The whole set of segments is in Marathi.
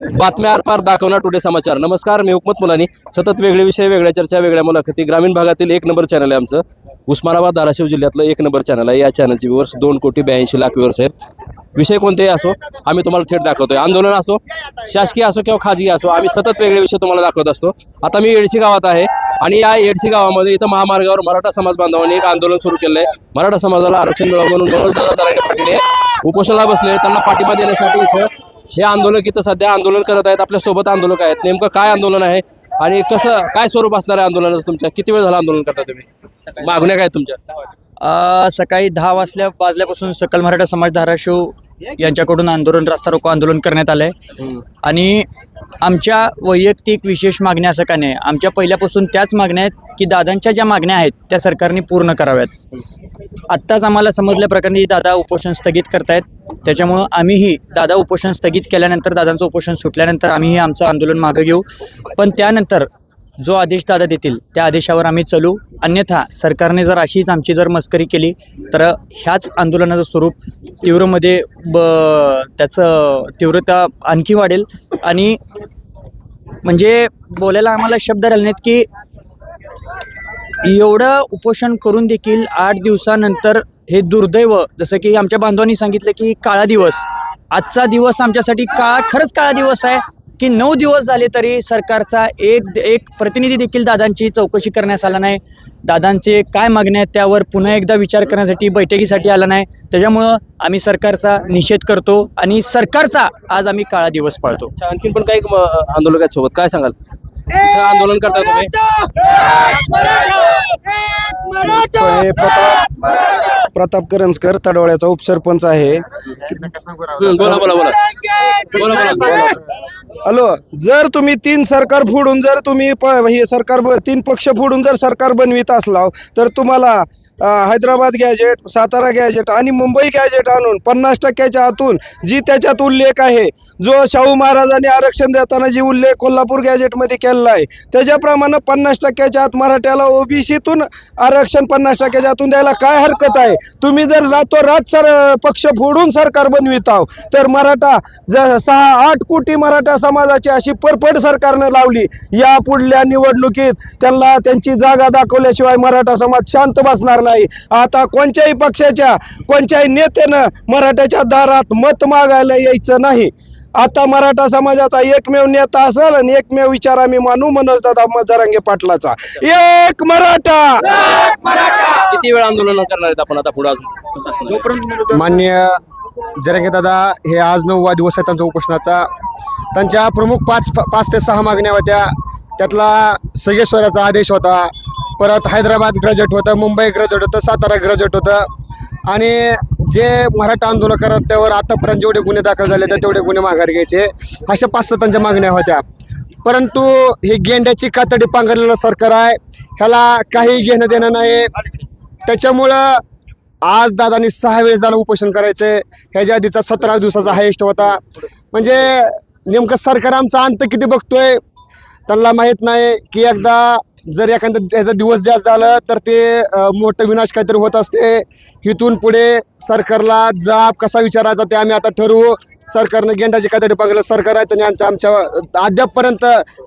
बातम्या आरपार दाखवणार टुडे समाचार. नमस्कार मी हुकमत मुलानी. सतत वेगळे विषय वेगळ्या चर्चा वेगळ्या मुलाखती. ग्रामीण भागातील एक नंबर चॅनल आहे आमचं. उस्मानाबाद धाराशिव जिल्ह्यातलं एक नंबर चॅनल आहे. या चॅनलचे व्ह्यूअर्स दोन कोटी ब्याऐंशी लाख व्ह्यूअर्स आहेत. विषय कोणतेही असो आम्ही तुम्हाला थेट दाखवतोय. आंदोलन असो शासकीय असो किंवा खाजगी असो आम्ही सतत वेगळे विषय तुम्हाला दाखवत असतो. आता मी येडशी गावात आहे आणि या येडशी गावामध्ये इथं महामार्गावर मराठा समाज बांधवांनी एक आंदोलन सुरू केलं आहे मराठा समाजाला आरक्षण मिळावं म्हणून गौरव उपोषणाला बसले त्यांना पाठिंबा देण्यासाठी इथं हे आंदोलक इथं सध्या आंदोलन करत आहेत आपल्यासोबत आंदोलक आहेत. नेमकं काय आंदोलन आहे आणि कसं काय स्वरूप असणार आहे आंदोलनाचं तुमच्या? किती वेळ झाला आंदोलन करता तुम्ही? मागण्या काय तुमच्या? सकाळी दहा वाजल्या वाजल्यापासून सकल मराठा समाज धाराशिव यांच्याकडून आंदोलन रास्ता रोको आंदोलन करण्यात आलंय. आणि आमच्या वैयक्तिक विशेष मागण्या असं का नाही आमच्या पहिल्यापासून त्याच मागण्या आहेत की दादांच्या ज्या मागण्या आहेत त्या सरकारने पूर्ण कराव्यात. आत्ताच आम्हाला समजल्याप्रकारे दादा उपोषण स्थगित करतायत. त्याच्यामुळं आम्हीही दादा उपोषण स्थगित केल्यानंतर दादांचं उपोषण सुटल्यानंतर आम्हीही आमचं आंदोलन मागं घेऊ. पण त्यानंतर जो आदेश दादा देतील त्या आदेशावर आम्ही चलू. अन्यथा सरकारने जर अशीच आमची जर मस्करी केली तर ह्याच आंदोलनाचं स्वरूप तीव्रमध्ये ब त्याचं तीव्रता आणखी वाढेल. आणि म्हणजे बोलायला आम्हाला शब्द राहिले नाहीत की एवढं उपोषण करून देखील आठ दिवसानंतर हे दुर्दैव जसं की आमच्या बांधवांनी सांगितलं की काळा दिवस. आजचा दिवस आमच्यासाठी काळा खरंच काळा दिवस आहे की नऊ दिवस झाले तरी सरकारचा एक एक प्रतिनिधी देखील दादांची चौकशी करण्यास आला नाही. दादांचे काय मागण्या आहेत त्यावर पुन्हा एकदा विचार करण्यासाठी बैठकीसाठी आला नाही. त्याच्यामुळं आम्ही सरकारचा निषेध करतो आणि सरकारचा आज आम्ही काळा दिवस पाळतो. आणखीन पण काही आंदोलकांसोबत काय सांगाल? इथं आंदोलन करता तुम्ही. हे प्रताप प्रताप करंजकर तडवळ्याचा उपसरपंच आहे. हं, बोला बोला बोला. बोला बोला. हॅलो जर तुम्ही तीन सरकार फोडून जर तुम्ही प हे सरकार ब- तीन पक्ष फोडून जर सरकार बनवित असलाव तर तुम्हाला हैदराबाद गॅजेट सातारा गॅजेट आणि मुंबई गॅजेट आणून पन्नास टक्क्याच्या आतून जी त्याच्यात उल्लेख आहे जो शाहू महाराजांनी आरक्षण देताना जी उल्लेख कोल्हापूर गॅजेटमध्ये केलेला आहे त्याच्याप्रमाणे पन्नास टक्क्याच्या आत मराठ्याला ओबीसीतून आरक्षण पन्नास टक्क्याच्या आतून द्यायला काय हरकत आहे? तुम्ही जर रातोरात सर पक्ष फोडून सरकार बनवित आहो तर मराठा ज सहा आठ कोटी मराठा समाजाची अशी परपड सरकारनं लावली या पुढल्या निवडणुकीत त्यांना त्यांची जागा दाखवल्याशिवाय मराठा समाज शांत बसणार नाही. आता कोणत्याही पक्षाच्या कोणत्याही नेत्यानं मराठ्याच्या दारात मत मागायला यायचं नाही. आता मराठा समाजाचा एकमेव नेता असेल आणि एकमेव विचार आम्ही मानू मनोज दादा जरांगे पाटलाचा. एक मराठा! किती वेळ आंदोलन करणार आहेत आपण आता पुढे अजून? मान्य जरंगे दादा हे आज नववा दिवस आहे त्यांचा उपोषणाचा. त्यांच्या प्रमुख पाच पाच ते सहा मागण्या होत्या. त्यातला सगळेश्वराचा आदेश होता. परत हैदराबाद ग्रॅज्युएट होतं मुंबई ग्रॅज्युएट होतं सातारा ग्रॅज्युएट होतं. आणि जे मराठा आंदोलन करत त्यावर आतापर्यंत जेवढे गुन्हे दाखल झाले तर तेवढे गुन्हे माघार घ्यायचे. अशा पाच सहा मागण्या होत्या. परंतु हे गेंड्याची कातडी पांघरलेलं सरकार आहे ह्याला काही घेणं देणं नाही. त्याच्यामुळं आज दादानी सहा वेळेस झालं उपोषण करायचे. ह्याच्या आधीचा सतरा दिवसाचा हायेस्ट होता. म्हणजे नेमकं सरकार आमचा अंत किती बघतोय त्यांना माहीत नाही की एकदा जर एखादा त्याचा दिवस जास्त झालं तर ते मोठं विनाश काहीतरी होत असते. इथून पुढे सरकारला जाब कसा विचारायचा ते आम्ही आता ठरवू. सरकारनं गेंडाची काहीतरी पांगलं सरकार आहे त्यांनी आमच्या आमच्या अद्यापपर्यंत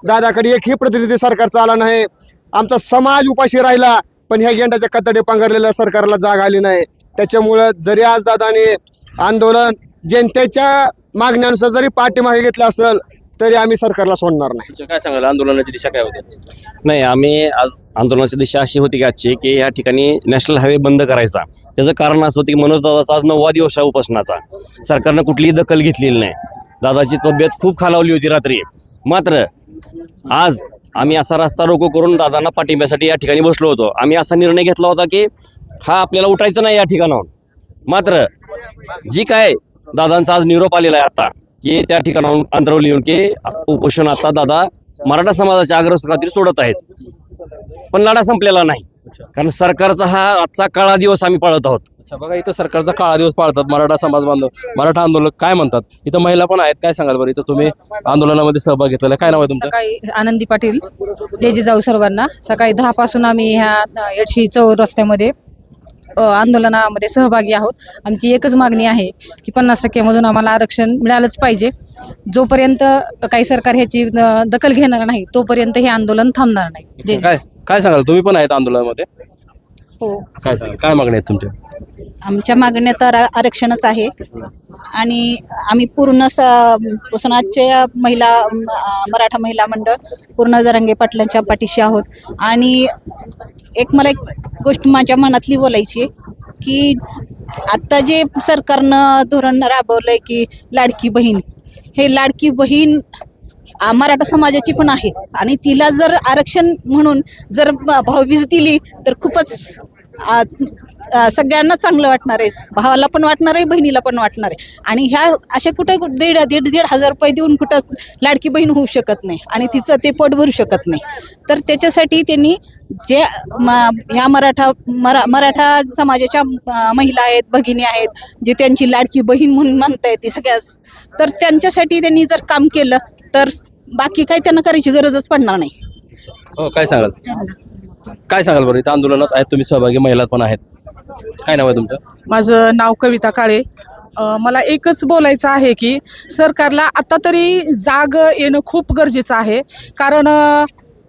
दादाकडे एकही प्रतिनिधी सरकारचा आला नाही. आमचा समाज उपाशी राहिला पण ह्या गेंडाच्या कतडे पांघरलेल्या सरकारला जाग आली नाही. त्याच्यामुळं जरी आज दादाने आंदोलन जनतेच्या मागण्यानुसार जरी पाठीमागे घेतलं असेल तरी आम्ही सरकारला सोडणार नाही. काय सांगाल? आंदोलनाची दिशा काय होती? नाही आम्ही आज आंदोलनाची दिशा अशी होती की आजची की या ठिकाणी नॅशनल हायवे बंद करायचा. त्याचं कारण असं होतं की मनोज दादाचा आज नववा दिवस आहे उपोषणाचा. सरकारनं कुठलीही दखल घेतलेली नाही. दादाची तब्येत खूप खालावली होती रात्री. मात्र आज आम्ही असा रस्ता रोको करून दादांना पाठिंब्यासाठी या ठिकाणी बसलो होतो. आम्ही असा निर्णय घेतला होता की हा आपल्याला उठायचं नाही या ठिकाणाहून. मात्र जी काय दादांचा आज निरोप आलेला आहे आता की त्या ठिकाणाहून अंतरावर लिहून की उपोषण आता दादा मराठा समाजाच्या आग्रह खातीर सोडत आहेत. पण लढा संपलेला नाही. कारण सरकारचा हा आजचा काळा दिवस आम्ही पाळत आहोत. अच्छा बघा इथं सरकारचा काळा दिवस पाळतात मराठा समाज बांधव मराठा आंदोलक काय म्हणतात? इथं महिला पण आहेत काय सांगाल बरं? इथं तुम्ही आंदोलनामध्ये सहभाग घेतलेला. काय नाव आहे तुमचं? सकाळी आनंदी पाटील जय जिजाऊ सर्वांना. सकाळी दहा पासून आम्ही ह्या अ, येडशी चौ रस्त्यामध्ये आंदोलनामध्ये सहभागी आहोत. आमची एकच मागणी आहे की पन्नास टक्क्यामधून आम्हाला आरक्षण मिळालंच पाहिजे. जोपर्यंत काही सरकार ह्याची दखल घेणार नाही तोपर्यंत हे आंदोलन थांबणार नाही. जे काय काय सांगाल? तुम्ही पण आहेत आंदोलनामध्ये? हो. काय सांगाल? काय मागणी आहेत तुमच्या? आमच्या मागण्या तर आरक्षणच आहे. आणि आम्ही पूर्ण स पुसनाच्या महिला मराठा महिला मंडळ पूर्ण जरंगे पाटलांच्या पाठीशी आहोत. आणि एक मला एक गोष्ट माझ्या मनातली बोलायची की आत्ता जे सरकारनं धोरण राबवलं आहे की लाडकी बहीण हे लाडकी बहीण मराठा समाजाची पण आहे आणि तिला जर आरक्षण म्हणून जर भाववीज भाऊबीज दिली तर खूपच सगळ्यांना चांगलं वाटणार आहे. भावाला पण वाटणार आहे बहिणीला पण वाटणार आहे. आणि ह्या अशा कुठे दीड दीड दीड हजार रुपये देऊन कुठं लाडकी बहीण होऊ शकत नाही आणि तिचं ते पोट भरू शकत नाही. तर त्याच्यासाठी त्यांनी जे म ह्या मराठा मरा मराठा समाजाच्या महिला आहेत भगिनी आहेत जे त्यांची लाडकी बहीण म्हणून म्हणता येते सगळ्याच तर त्यांच्यासाठी त्यांनी जर काम केलं तर बाकी काही त्यांना करायची गरजच पडणार नाही. हो काय सांगाल? काय सांगाल बरं? इथं आंदोलनात आहेत तुम्ही सहभागी महिला पण आहेत. काय नाव आहे तुमचं? माझं नाव कविता काळे. मला एकच बोलायचं आहे की सरकारला आता तरी जाग येणं खूप गरजेचं आहे. कारण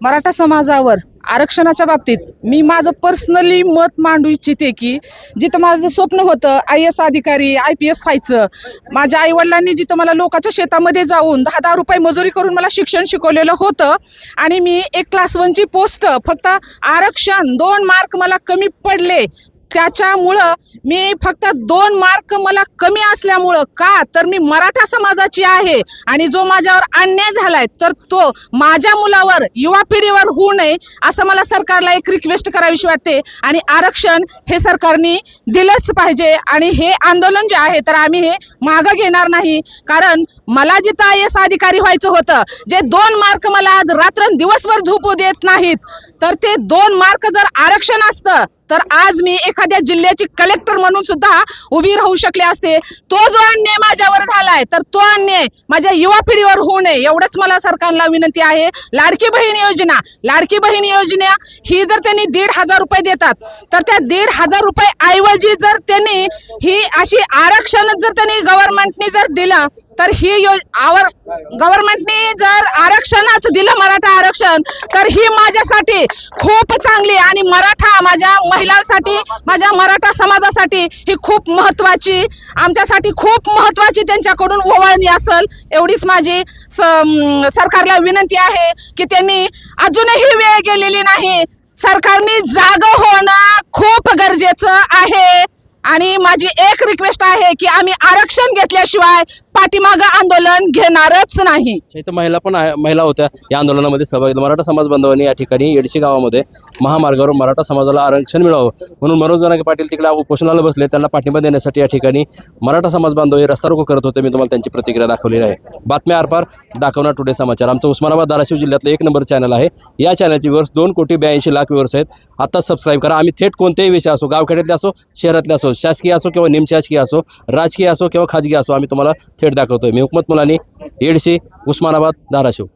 मराठा समाजावर आरक्षणाच्या बाबतीत मी माझं पर्सनली मत मांडू इच्छिते की जिथं माझं स्वप्न होतं आय एस अधिकारी आय पी एस व्हायचं माझ्या आईवडिलांनी जिथं मला लोकांच्या शेतामध्ये जाऊन दहा दहा रुपये मजुरी करून मला शिक्षण शिकवलेलं होतं आणि मी एक क्लास वनची पोस्ट फक्त आरक्षण दोन मार्क मला कमी पडले त्याच्यामुळं मी फक्त दोन मार्क मला कमी असल्यामुळं का? तर मी मराठा समाजाची आहे आणि जो माझ्यावर अन्याय झालाय तर तो माझ्या मुलावर युवा पिढीवर होऊ नये असं मला सरकारला एक रिक्वेस्ट करावीशी वाटते. आणि आरक्षण हे सरकारने दिलंच पाहिजे आणि हे आंदोलन जे आहे तर आम्ही हे मागं घेणार नाही. कारण मला जिथं आय एस अधिकारी व्हायचं होतं जे दोन मार्क मला आज रात्र दिवसभर झोपू देत नाहीत तर ते दोन मार्क जर आरक्षण असतं तर आज मी एखाद्या जिल्ह्याची कलेक्टर म्हणून सुद्धा उभी राहू शकले असते. तो जो अन्याय माझ्यावर झालाय तर तो अन्याय माझ्या युवा पिढीवर होऊ नये एवढंच मला सरकारला विनंती आहे. लाडकी बहीण योजना लाडकी बहीण योजना ही जर त्यांनी दीड हजार रुपये देतात तर त्या दीड हजार रुपये ऐवजी जर त्यांनी ही अशी आरक्षण जर त्यांनी गव्हर्नमेंटने जर दिलं तर ही यो आवर गव्हर्नमेंटने जर आरक्षणच दिलं मराठा आरक्षण तर ही माझ्यासाठी खूप चांगली आणि मराठा माझ्या महिलांसाठी माझ्या मराठा समाजासाठी ही खूप महत्वाची आमच्यासाठी खूप महत्वाची त्यांच्याकडून ओवाळणी असेल एवढीच माझी स सरकारला विनंती आहे की त्यांनी अजूनही वेळ गेलेली नाही. सरकारने जाग होणं खूप गरजेचं आहे. आणि माझी एक रिक्वेस्ट आहे की आम्ही आरक्षण घेतल्याशिवाय पाठीमागं आंदोलन घेणारच नाही. इथं महिला पण आहे महिला होत्या. या आंदोलनामध्ये सहभागी मराठा समाज बांधवांनी या ठिकाणी येडशी गावामध्ये महामार्गावर मराठा समाजाला आरक्षण मिळावं म्हणून मनोज जनागे पाटील तिकडे उपोषणाला बसले. त्यांना पाठिंबा देण्यासाठी या ठिकाणी मराठा समाज बांधव हे रस्ता रोको करत होते. मी तुम्हाला त्यांची प्रतिक्रिया दाखवलेली आहे. बातम्या आरपार दाखवणार टुडे समाचार. आमचं उस्मानाबाद धाराशिव जिल्ह्यातलं एक नंबर चॅनल आहे. या चॅनलची व्ह्यूअर्स दोन कोटी ब्याऐंशी लाख व्ह्यूअर्स आहेत. आत्ताच सबस्क्राईब करा. आम्ही थेट कोणतेही विषय असो गावखेड्यातले असो शहरातले असो शासकीय असो किंवा निमशासकीय असो राजकीय असो किंवा खाजगी असो आम्ही तुम्हाला थेट दाखवतोय. मी हुकमत मुलानी येडशी उस्मानाबाद धाराशिव.